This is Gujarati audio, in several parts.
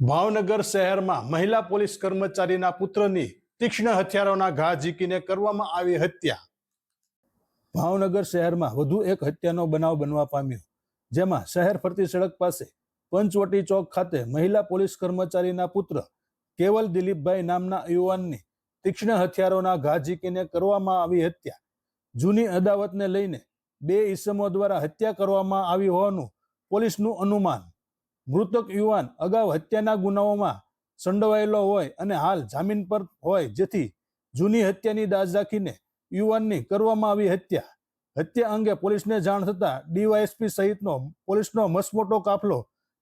ભાવનગર શહેરમાં મહિલા પોલીસ કર્મચારીના પુત્રની તીક્ષ્ણ હથિયારોના ઘા ઝીકીને કરવામાં આવી હત્યા. ભાવનગર શહેરમાં વધુ એક હત્યાનો બનાવ બનવા પામ્યો, જેમાં શહેર ફરતી સડક પાસે પંચવટી ચોક ખાતે મહિલા પોલીસ કર્મચારીના પુત્ર કેવલ દિલીપભાઈ નામના યુવાનની તીક્ષ્ણ હથિયારોના ઘા ઝીકીને કરવામાં આવી હત્યા. જૂની અદાવતને લઈને બે ઈસમો દ્વારા હત્યા કરવામાં આવી હોવાનું પોલીસનું અનુમાન મૃતક યુવાન અગાઉ હત્યાના ગુનાઓમાં સંડોવાયેલો હોય અને હાલ જામીન પર હોય જેથી જૂની હત્યાની દાજ રાખીને યુવાનની કરવામાં આવી હત્યા. હત્યા અંગે પોલીસને જાણ થતા ડીવાયએસપી સહિતનો પોલીસનો મસમોટો કાફલો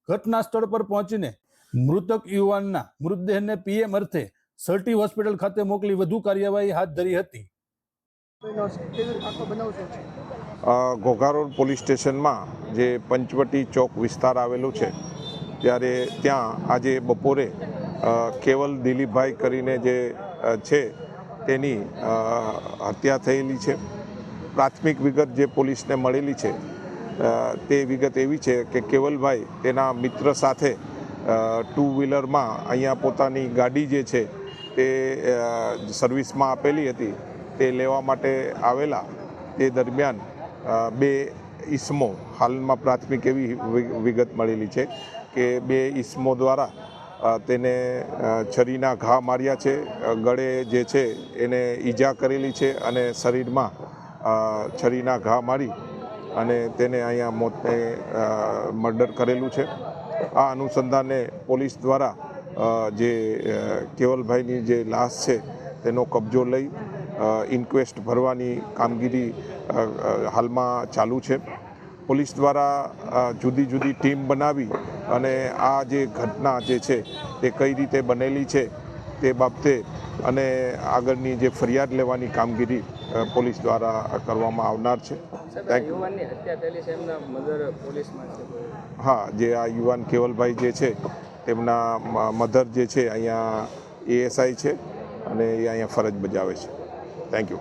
ઘટના સ્થળ પર પહોંચીને મૃતક યુવાનના મૃતદેહને પીએમ અર્થે સર્ટી હોસ્પિટલ ખાતે મોકલી વધુ કાર્યવાહી હાથ ધરી હતી. ઘોઘારોડ પોલીસ સ્ટેશનમાં જે પંચવટી ચોક વિસ્તાર આવેલો છે ત્યારે ત્યાં આજે બપોરે કેવલ દિલીપભાઈ કરીને જે છે તેની હત્યા થયેલી છે. પ્રાથમિક વિગત જે પોલીસને મળેલી છે તે વિગત એવી છે કે કેવલભાઈ તેના મિત્ર સાથે ટુ વ્હીલરમાં અહીંયા પોતાની ગાડી જે છે તે સર્વિસમાં આપેલી હતી તે લેવા માટે આવેલા. તે દરમિયાન બે ઈસમો, હાલમાં પ્રાથમિક એવી વિગત મળેલી છે કે બે ઈસમો દ્વારા તેને છરીના ઘા માર્યા છે ગળે જે છે એને ઈજા કરેલી છે અને શરીરમાં છરીના ઘા મારી અને તેને અહીંયા મોતને મર્ડર કરેલું છે. આ અનુસંધાને પોલીસ દ્વારા જે કેવલભાઈની જે લાશ છે તેનો કબજો લઈ ઇન્ક્વેસ્ટ ભરવાની કામગીરી હાલમાં ચાલુ છે. પોલીસ દ્વારા જુદી જુદી ટીમ બનાવી અને આ જે ઘટના જે છે તે કઈ રીતે બનેલી છે તે બાબતે અને આગળની જે ફરિયાદ લેવાની કામગીરી પોલીસ દ્વારા કરવામાં આવનાર છે. થેન્ક છે હા જે આ યુવાન કેવલભાઈ જે છે તેમના મધર જે છે અહીંયા એએસઆઈ છે અને એ અહીંયા ફરજ બજાવે છે. Thank you.